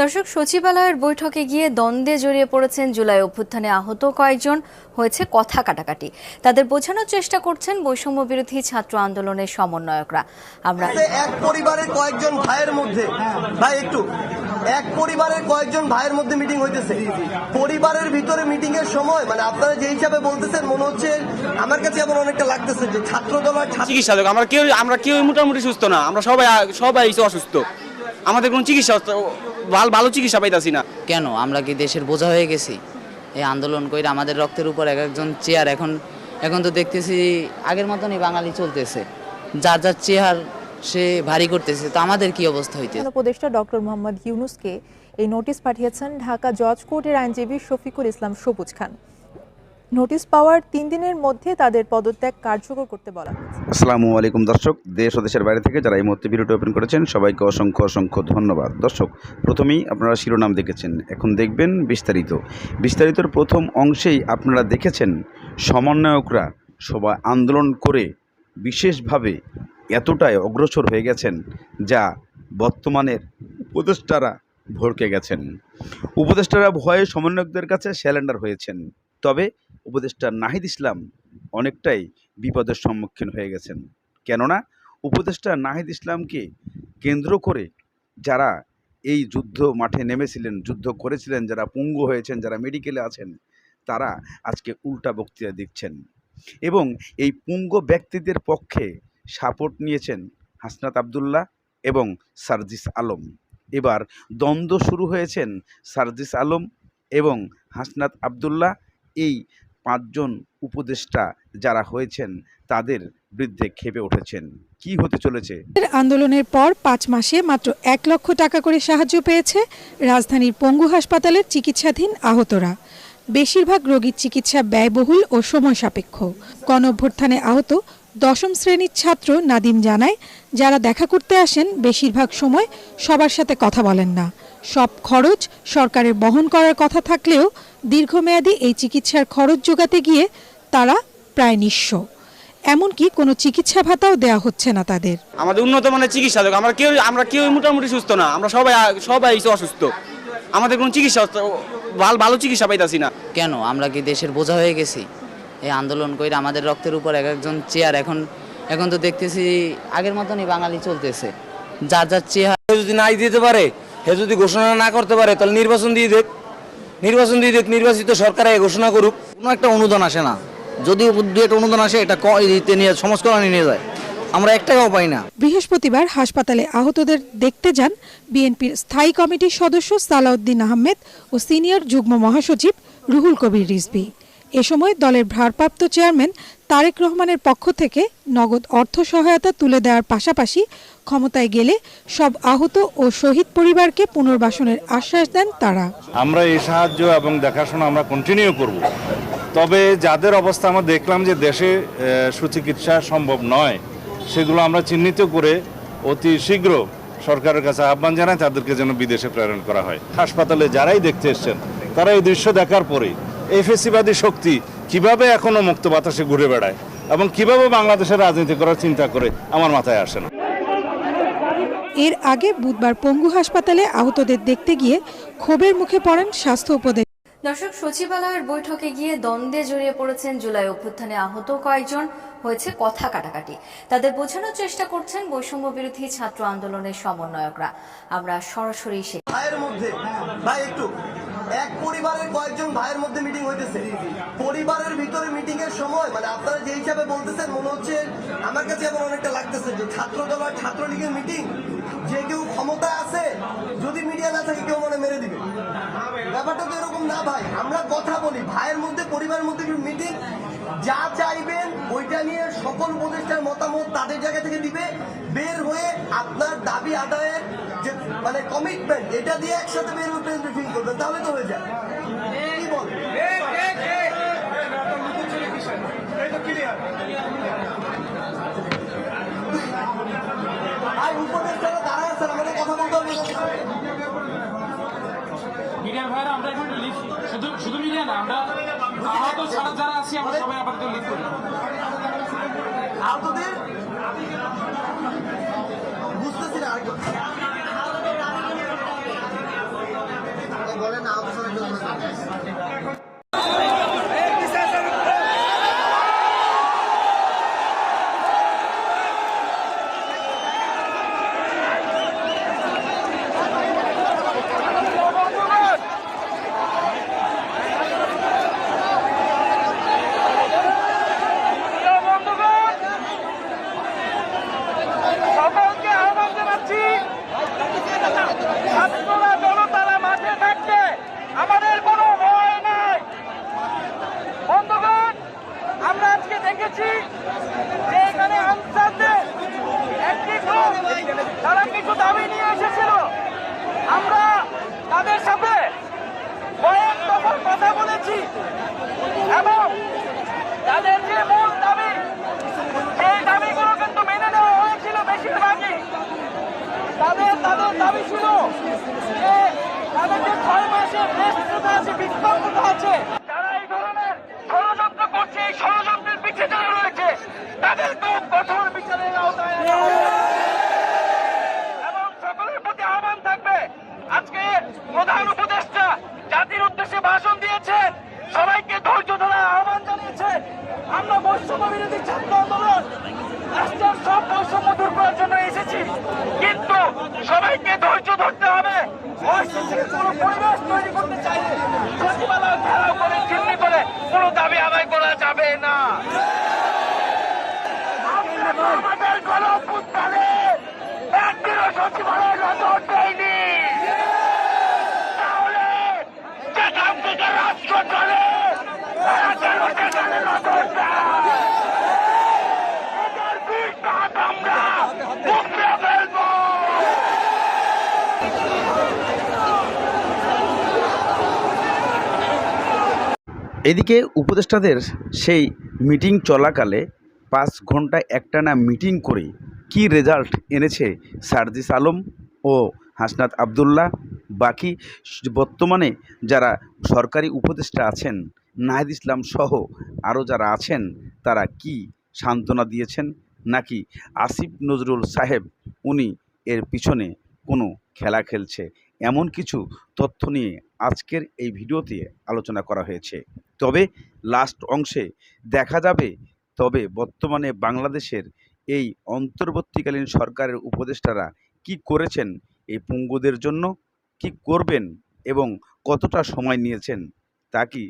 দর্শক সচিবালয়ের বৈঠকে গিয়ে দ্বন্দ্বে জড়িয়ে পড়েছেন জুলাই অভ্যুত্থানে আহত কয়েকজন। হয়েছে কথা কাটাকাটি। তাদের বোঝানোর চেষ্টা করছেন বৈষম্য বিরোধী ছাত্র আন্দোলনের সমন্বয়করা। আমরা এক পরিবারের কয়েকজন ভাইয়ের মধ্যে ভাই একটু। এক পরিবারের কয়েকজন ভাইয়ের মধ্যে মিটিং হইতেছে। পরিবারের ভিতরে মিটিং এর সময় মানে আপনারা যে হিসাবে বলতেছেন মনে হচ্ছে আমার কাছে এমন অনেকটা লাগতেছে যে ছাত্র দল আর ছাত্র চিকিৎসা আমরা কেউ আমরা কেউ মোটামুটি সুস্থ না। আমরা সবাই সবাই অসুস্থ। আমাদের কোনো চিকিৎসা ভালো ভালো চিকিৎসা পাইতাছি না। কেন? আমরা কি দেশের বোঝা হয়ে গেছি? এই আন্দোলন করে আমাদের রক্তের উপর এক একজন চেয়ার এখন এখন তো দেখতেছি আগের মতনই বাঙালি চলতেছে। যার যার চেয়ার সে ভারী করতেছে। তো আমাদের কি অবস্থা হইতেছে? উপদেষ্টা ডক্টর মোহাম্মদ ইউনুসকে এই নোটিশ পাঠিয়েছেন ঢাকা জজ কোর্টের আইনজীবী শফিকুল ইসলাম সবুজ খান। নোটিশ পাওয়ার তিন দিনের মধ্যে তাদের পদত্যাগ কার্যকর করতে বলা আসসালামু আলাইকুম দর্শক, দেশ ও দেশের বাইরে থেকে যারা এই মুহূর্তে ভিডিওটি ওপেন করেছেন, সবাইকে অসংখ্য অসংখ্য ধন্যবাদ। দর্শক, প্রথমেই আপনারা শিরোনাম দেখেছেন, এখন দেখবেন বিস্তারিত। বিস্তারিতর প্রথম অংশেই আপনারা দেখেছেন, সমন্বয়করা সবাই আন্দোলন করে বিশেষভাবে এতটাই অগ্রসর হয়ে গেছেন, যা বর্তমানের উপদেষ্টারা ভড়কে গেছেন। উপদেষ্টারা ভয়ে সমন্বয়কদের কাছে স্যালেন্ডার হয়েছেন। তবে উপদেষ্টা নাহিদ ইসলাম অনেকটাই বিপদের সম্মুখীন হয়ে গেছেন। কেননা উপদেষ্টা নাহিদ ইসলামকে কেন্দ্র করে যারা এই যুদ্ধ মাঠে নেমেছিলেন, যুদ্ধ করেছিলেন, যারা পঙ্গু হয়েছেন, যারা মেডিকেলে আছেন, তারা আজকে উল্টা বক্তৃতা দিচ্ছেন। এবং এই পুঙ্গ ব্যক্তিদের পক্ষে সাপোর্ট নিয়েছেন হাসনাত আবদুল্লাহ এবং সার্জিস আলম। এবার দ্বন্দ্ব শুরু হয়েছেন সার্জিস আলম এবং হাসনাত আবদুল্লাহ। এই পাঁচজন উপদেষ্টা যারা হয়েছেন, তাদের বিরুদ্ধে খেপে উঠেছেন। কি হতে চলেছে? আন্দোলনের পর পাঁচ মাসে মাত্র এক লক্ষ টাকা করে সাহায্য পেয়েছে রাজধানীর পঙ্গু হাসপাতালের চিকিৎসাধীন আহতরা। বেশিরভাগ রোগীর চিকিৎসা ব্যয়বহুল ও সময় সাপেক্ষ। গণঅভ্যুত্থানে আহত দশম শ্রেণির ছাত্র নাদিম জানায়, যারা দেখা করতে আসেন, বেশিরভাগ সময় সবার সাথে কথা বলেন না। সব খরচ সরকারের বহন করার কথা থাকলেও দীর্ঘমেয়াদী এই চিকিৎসার খরচ যোগাতে গিয়ে তারা প্রায় নিঃস্ব। এমনকি কোনো চিকিৎসা ভাতাও দেওয়া হচ্ছে না তাদের। আমাদের উন্নত মানের চিকিৎসা দেখ আমরা কেউ আমরা কেউ মোটামুটি সুস্থ না। আমরা সবাই সবাই অসুস্থ। আমাদের কোনো চিকিৎসা ভালো ভালো চিকিৎসা পাইতাছি না। কেন? আমরা কি দেশের বোঝা হয়ে গেছি? এই আন্দোলন করে আমাদের রক্তের উপর এক একজন চেয়ার এখন এখন তো দেখতেছি আগের মতনই বাঙালি চলতেছে। যার যার চেয়ার যদি নাই দিতে পারে সে যদি ঘোষণা না করতে পারে তাহলে নির্বাচন দিয়ে দেখ নির্বাচন দিয়ে নির্বাচিত সরকার ঘোষণা করুক। কোনো একটা অনুদান আসে না। যদি দু একটা অনুদান আসে, এটা নিয়ে সমাজকল্যাণে নিয়ে যায়। আমরা একটাও পাই না। বৃহস্পতিবার হাসপাতালে আহতদের দেখতে যান বিএনপির স্থায়ী কমিটির সদস্য সালাউদ্দিন আহমেদ ও সিনিয়র যুগ্ম মহাসচিব রুহুল কবির রিজভী। এ সময় দলের ভারপ্রাপ্ত চেয়ারম্যান তারেক রহমানের পক্ষ থেকে নগদ অর্থ সহায়তা তুলে দেওয়ার পাশাপাশি ক্ষমতায় গেলে সব আহত ও শহীদ পরিবারকে পুনর্বাসনের আশ্বাস দেন তারা। আমরা এই সাহায্য এবং দেখাশোনা আমরা কন্টিনিউ করব। তবে যাদের অবস্থা আমরা দেখলাম যে দেশে সুচিকিৎসা সম্ভব নয়, সেগুলো আমরা চিহ্নিত করে অতি শীঘ্র সরকারের কাছে আহ্বান জানায় তাদেরকে যেন বিদেশে প্রেরণ করা হয়। হাসপাতালে যারাই দেখতে এসছেন, তারা এই দৃশ্য দেখার পরে এই ফেসিবাদী শক্তি কীভাবে এখনও মুক্ত বাতাসে ঘুরে বেড়ায় এবং কীভাবে বাংলাদেশের রাজনীতি করার চিন্তা করে আমার মাথায় আসে না। এর আগে বুধবার পঙ্গু হাসপাতালে আহতদের দেখতে গিয়ে ক্ষোভের মুখে পড়েন স্বাস্থ্য উপদেষ্টা। দর্শক সচিবালয়ের বৈঠকে গিয়ে দ্বন্দ্বে জড়িয়ে পড়েছেন জুলাই অভ্যুত্থানে আহত কয়েকজন হয়েছে কথা কাটাকাটি। তাদের বোঝানোর চেষ্টা করছেন বৈষম্য বিরোধী ছাত্র আন্দোলনের সমন্বয়করা। আমরা সরাসরি সে ভাইয়ের মধ্যে ভাই একটু। এক পরিবারের কয়েকজন ভাইয়ের মধ্যে মিটিং হইতেছে। পরিবারের ভিতরে মিটিং এর সময় মানে আপনারা যে হিসাবে বলতেছেন, মনে হচ্ছে আমার কাছে এমন অনেকটা লাগতেছে যে ছাত্র দল আর ছাত্রলীগের মিটিং যে কেউ ক্ষমতায় আছে, যদি মিডিয়া না থাকে কেউ মনে মেরে দিবে। ব্যাপারটা তো এরকম না ভাই, আমরা কথা বলি, ভাইয়ের মধ্যে, পরিবারের মধ্যে মিটিং যা চাইবেন, ওইটা নিয়ে সকল উপদেষ্টার মতামত তাদের জায়গা থেকে দিবে। বের হয়ে আপনার দাবি আদায়ের যে মানে কমিটমেন্ট এটা দিয়ে একসাথে বের হয়ে ব্রিফিং করবেন, তাহলে তো হয়ে যায় কি বল? উপদেষ্টারা দাঁড়ায় আছেন? আমাদের কথা বলতে হবে মিডিয়ার ভাইরা আমরা এখন লিভ শুধু শুধু মিডিয়া না আমরা আহত ছাড়া যারা আছি আমরা সবাই আপাতত লিড করি। আহতদের বুঝতেছি না বলেন আহত ছাড়া কেউ না। সকলকে আহ্বান জানাচ্ছি ছাত্ররা জনতারা মাঠে থাকতে আমাদের কোনো ভয় নাই বন্ধুগণ আমরা আজকে দেখেছি যে এখানে আনসারদের একটি গ্রুপ তারা কিছু দাবি নিয়ে এসেছিল আমরা তাদের সাথে কয়েক দফা কথা বলেছি এবং তাদের যে মূল দাবি সেই দাবিগুলো কিন্তু মেনে নেওয়া হয়েছিল বেশিরভাগই তাদের তাদের দাবি ছিল যে তাদের যে ছয় মাসে রেস্টটা আছে বিক্ষোভটা আছে। তারা এই ধরনের ষড়যন্ত্র করছে, এই ষড়যন্ত্রের পিছিয়ে যারা রয়েছে তো কঠোর বিচারের আওতায় আনা হবে। এবং সকলের প্রতি আহ্বান থাকবে আজকে প্রধান উপদেষ্টা জাতির উদ্দেশ্যে ভাষণ দিয়েছেন সবাইকে ধৈর্য ধরার আহ্বান জানিয়েছেন আমরা বৈষম্য বিরোধী ছাত্র আন্দোলন রাষ্ট্রের সব বৈষম্য দূর করার জন্য এসেছি কিন্তু সবাইকে ধৈর্য ধরতে হবে অস্থিতিশীল কোনো পরিবেশ তৈরি করতে চাইলে সচিবালয় ঘেরাও করে চিহ্নি করে কোনো দাবি আদায় করা যাবে না আমরা তো আমাদের গণপুত্তালে একদিনও সচিবালয় নজর দেয়নি তাহলে যেখান থেকে রাষ্ট্র চলে তারা কেন সেখানে নজর দেয় এদের বিষ দাঁত আমরা মুখে ফেলব এদিকে উপদেষ্টাদের সেই মিটিং চলাকালে পাঁচ ঘণ্টা একটানা মিটিং করে কি রেজাল্ট এনেছে সার্জিস আলম ও হাসনাত আবদুল্লাহ? বাকি বর্তমানে যারা সরকারি উপদেষ্টা আছেন, নাহিদ ইসলাম সহ আরও যারা আছেন, তারা কি সান্ত্বনা দিয়েছেন? নাকি আসিফ নজরুল সাহেব উনি এর পিছনে কোনো খেলা খেলছে? এমন কিছু তথ্য নিয়ে আজকের এই ভিডিওতে আলোচনা করা হয়েছে। তবে লাস্ট অংশে দেখা যাবে। তবে বর্তমানে বাংলাদেশের এই অন্তর্বর্তীকালীন সরকারের উপদেষ্টারা কি করেছেন? এই পঙ্গুদের জন্য কি করবেন? এবং কতটা সময় নিয়েছেন? তা কি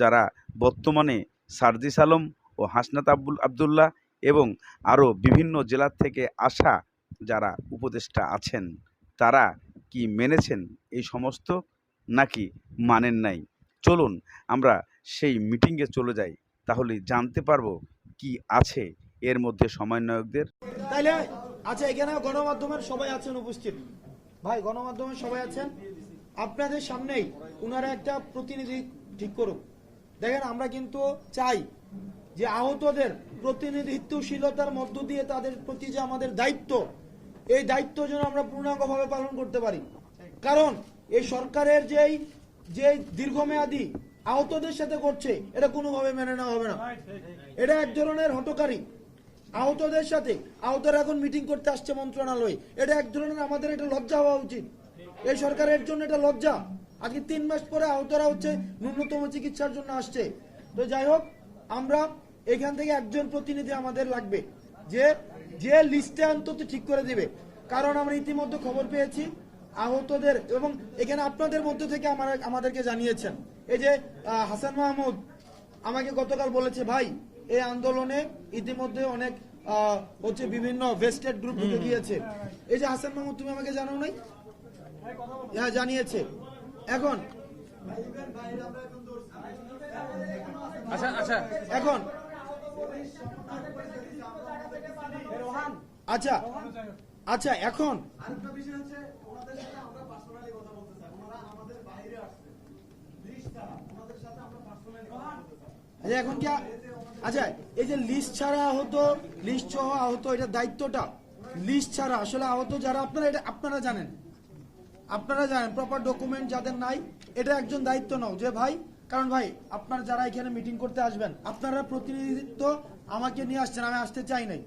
যারা বর্তমানে সার্জিস আলম ও হাসনাত আব্দুল আবদুল্লাহ এবং আরও বিভিন্ন জেলার থেকে আসা যারা উপদেষ্টা আছেন, তারা কি মেনেছেন এই সমস্ত নাকি মানেন নাই? চলুন, আমরা সেই মিটিংয়ে চলে যাই। তাহলে জানতে পারব কি আছে এর মধ্যে সমন্বয়কদের। তাইলে আচ্ছা এখানে গণমাধ্যমের সবাই আছেন উপস্থিত। ভাই, গণমাধ্যমের সবাই আছেন? আপনাদের সামনেই উনারা একটা প্রতিনিধি ঠিক করুক। দেখেন, আমরা কিন্তু চাই যে আহতদের প্রতিনিধিত্বশীলতার মধ্য দিয়ে তাদের প্রতি যে আমাদের দায়িত্ব, এই দায়িত্ব যেন আমরা পূর্ণাঙ্গভাবে পালন করতে পারি। কারণ, এই সরকারের যেই যে দীর্ঘমেয়াদী আহতদের সাথে করছে, এটা কোনোভাবে মেনে নেওয়া হবে না। এটা এক ধরনের হটকারী আহতদের সাথে, আহতরা এখন মিটিং করতে আসছে মন্ত্রণালয়ে। এটা এক ধরনের আমাদের এটা লজ্জা হওয়া উচিত। এই সরকারের জন্য এটা লজ্জা। আজকে তিন মাস পরে আহতরা হচ্ছে ন্যূনতম চিকিৎসার জন্য আসছে। তো যাই হোক, আমরা এখান থেকে একজন প্রতিনিধি আমাদের লাগবে, যে যে লিস্টে অন্তত ঠিক করে দিবে। কারণ আমরা ইতিমধ্যে খবর পেয়েছি আহতদের এবং এখানে আপনাদের মধ্য থেকে আমার আমাদেরকে জানিয়েছেন। এই যে হাসান মাহমুদ আমাকে গতকাল বলেছে ভাই এই আন্দোলনে ইতিমধ্যে অনেক হচ্ছে বিভিন্ন ভেস্টেড গ্রুপ ঢুকে গিয়েছে। এই যে হাসান মাহমুদ তুমি আমাকে জানাও নাই? হ্যাঁ জানিয়েছে। এখন আচ্ছা আচ্ছা। এখন আচ্ছা। আচ্ছা এখন। আচ্ছা এখন কি আচ্ছা এই যে লিস্ট ছাড়া আহত লিস্ট সহ আহত এটা দায়িত্বটা? লিস্ট ছাড়া আসলে আহত যারা আপনারা এটা আপনারা জানেন। আপনারা জানেন প্রপার ডকুমেন্ট যাদের নাই এটা একজন দায়িত্ব নাও। যে ভাই কারণ ভাই আপনার যারা এখানে মিটিং করতে আসবেন আপনারা প্রতিনিধিত্ব আমাকে নিয়ে আসছেন আমি আসতে চাই নাই।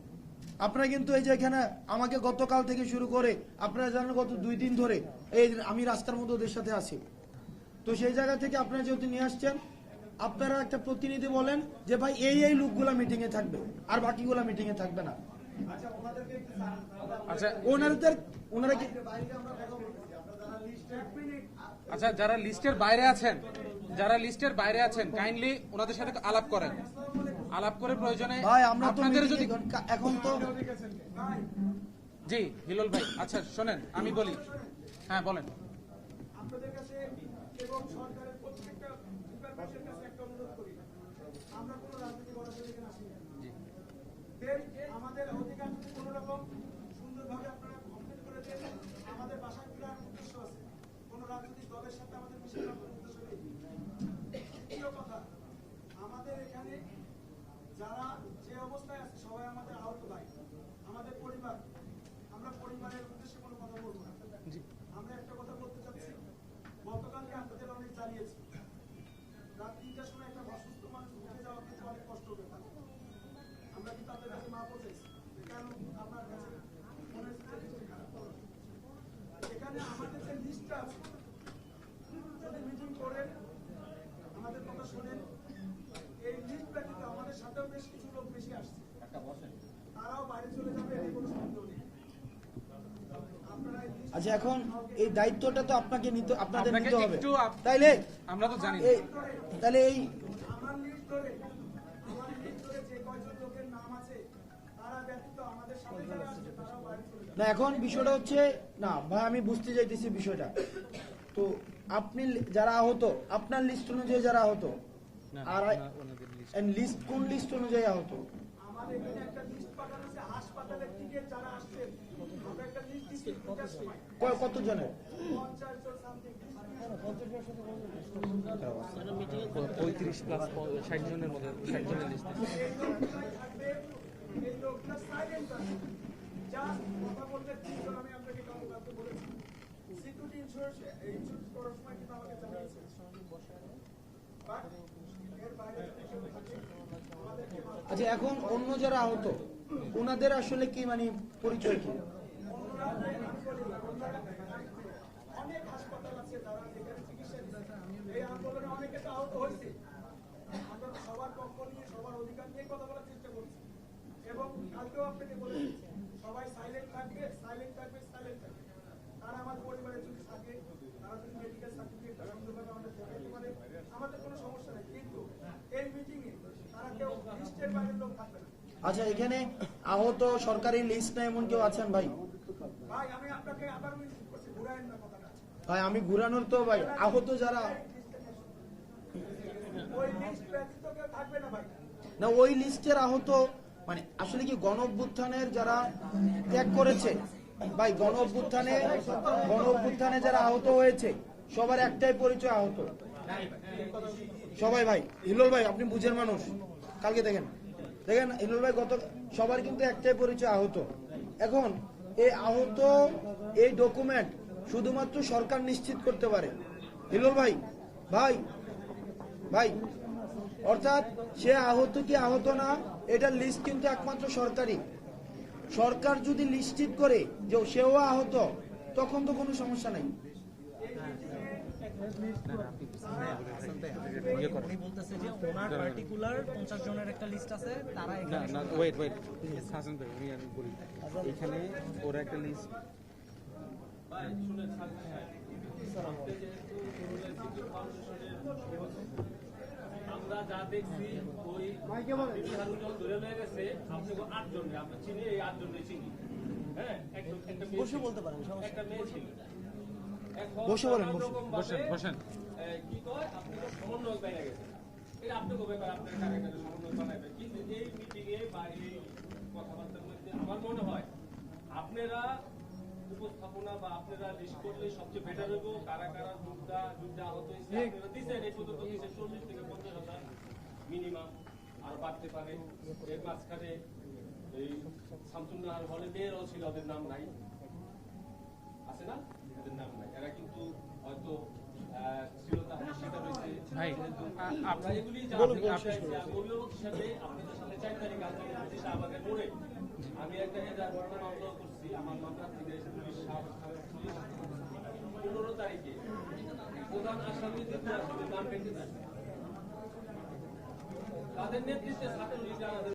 আপনারা কিন্তু এই যে এখানে আমাকে গতকাল থেকে শুরু করে আপনারা জানেন গত দুই দিন ধরে এই আমি রাস্তার মধ্যে ওদের সাথে আছি। তো সেই জায়গা থেকে আপনারা যেহেতু নিয়ে আসছেন আপনারা একটা প্রতিনিধি বলেন যে ভাই এই এই লোকগুলা মিটিং এ থাকবে আর বাকিগুলা মিটিং এ থাকবে না। আচ্ছা ওনাদের ওনারা কি আচ্ছা যারা লিস্টের বাইরে আছেন যারা লিস্টের বাইরে আছেন কাইন্ডলি ওনাদের সাথে আলাপ করেন। আলাপ করে প্রয়োজনে ভাই আমরা আপনাদের যদি এখন তো জি হিলল ভাই আচ্ছা শোনেন আমি বলি। হ্যাঁ বলেন। আপনাদের কাছে এবং সরকারের প্রত্যেকটা ডিপার্টমেন্টের কাছে একটা অনুরোধ করি। আমরা কোনো রাজনীতি করার জন্য এখানে আসি না। আমাদের অধিকার যদি কোনো রকম সুন্দরভাবে আপনারা কমপ্লিট করে দেন আমাদের বাসায় ফেরার উদ্দেশ্য আছে কোনো রাজনৈতিক দলের সাথে আমাদের মিশে যাওয়ার কোনো উদ্দেশ্য নেই দ্বিতীয় কথা আমাদের এখানে যারা যে অবস্থায় আছে সবাই আমাদের আহত ভাই আমাদের পরিবার। আমরা পরিবারের উদ্দেশ্যে কোনো কথা বলব না। আমরা একটা কথা বলতে চাচ্ছি। গতকালকে আপনাদের অনেক জানিয়েছি আচ্ছা এখন এই দায়িত্বটা তো আপনাকে নিতে আপনাদের নিতে হবে। তাইলে আমরা তো জানি না। তাহলে এই আমার লিস্ট ধরে আমার লিস্ট ধরে যে কয়জন লোকের নাম আছে তারা ব্যতীত আমাদের সাথে যারা আসছে তারাও বাইরে চলে যাবে। না এখন বিষয়টা হচ্ছে না ভাই আমি বুঝতে চাইতেছি বিষয়টা। তো আপনি লি- যারা আহত আপনার লিস্ট অনুযায়ী যারা আহত? আর লিস্ট কোন লিস্ট অনুযায়ী আহত? আমাদের এখানে একটা লিস্ট পাঠানো আছে হাসপাতালের থেকে যারা আসছেন আমরা একটা লিস্ট দিচ্ছি দুটার সময়। কয়- কত জনের পঞ্চাশ জন সামথিং পঁয়ত্রিশ প্লাস ষাট জনের মধ্যে ষাট জনের লিস্ট এই লোকগুলাই থাকবে এই লোকটা সাইলেন্ট আছে। জাস্ট কথা বলতে তিনজন আমি আপনাকে কালকে সিকিউরিটি ইন্স্যুরেন্স ইন্স্যুরেন্স করার সময় কিন্তু আমাকে জানিয়েছে বাট এর বাইরে যদি কেউ থাকে আমাদেরকে মাথায় আচ্ছা এখন অন্য যারা আহত, ওনাদের আসলে কি মানে পরিচয় কি? সবার অধিকার নিয়ে কথা এবং কালকেও আপনাকে সবাই সাইলেন্ট থাকবে সাইলেন্ট থাকবে তারা আমার পরিবারে যদি থাকে তারা যদি মেডিকেল সার্টিফিকেটটা সুন্দরভাবে আমাদের দেখাতে পারে আমাদের কোনো সমস্যা নেই কিন্তু এই মিটিং এ তারা কেউ লিস্টের বাইরের লোক থাকবে না আচ্ছা এখানে আহত সরকারি লিস্ট না এমন কেউ আছেন ভাই? ভাই আমি ঘুরানোর তো ভাই আহত যারা না না ওই লিস্টের আহত মানে আসলে কি গণ অভ্যুত্থানের যারা ত্যাগ করেছে? ভাই গণ অভ্যুত্থানে গণ অভ্যুত্থানে যারা আহত হয়েছে সবার একটাই পরিচয় আহত। সবাই ভাই হিলোল ভাই আপনি বুঝের মানুষ। কালকে দেখেন। দেখেন হিলোল ভাই গত সবার কিন্তু একটাই পরিচয় আহত। এখন এই আহত এই ডকুমেন্ট শুধুমাত্র সরকার নিশ্চিত করতে পারে। হিলোল ভাই ভাই ভাই, অর্থাৎ সে আহত কি আহত না এটার লিস্ট কিন্তু একমাত্র সরকারি সরকার যদি নিশ্চিত করে যে সেও আহত, তখন তো কোনো সমস্যা নাই। উনি বলতেছে যে ওনার পার্টিকুলার পঞ্চাশ জনের একটা লিস্ট আছে তারা এখানে না ওয়েট ওয়েট হাসান ভাই উনি আমি বলি। এখানে ওরা একটা লিস্ট আমরা যা দেখছি ওই ধরে নিয়ে গেছে। আপনাকে আটজন আমরা চিনি এই আটজনকে চিনি। হ্যাঁ একদম একটা মেয়ে ছিল। বসে বলেন, বসেন, বসেন। কি কয়? আপনি সমন্বয় পেয়ে গেছেন। এটা আপনাকে ব্যাপার আপনার কারে কারে সমন্বয় বানাইবে কিন্তু এই মিটিং বা এই কথাবার্তার মধ্যে আমার মনে হয় আপনারা উপস্থাপনা বা আপনারা লিস্ট করলে সবচেয়ে বেটার হইব। কারা কারা যুদ্ধা যুদ্ধে আহত হয়েছে আপনারা দিচ্ছেন এই পর্যন্ত দিচ্ছেন চল্লিশ থেকে পঞ্চাশ হাজার মিনিমাম আর বাড়তে পারে। এর মাঝখানে এই শামসুন্নাহ হলে মেয়েরাও ছিল ওদের নাম নাই। আছে না? ভাই, আপনি- অভিভাবক হিসাবে আপনাদের চার তারিখ আজকে মোড়ে আমি একটা হেজার ঘটনা মামলা করছি আমার মামলা থেকে পুলিশ পনেরো তারিখে প্রধান আসামি তাদের নেতৃত্বে ছাত্র লীগ আমাদের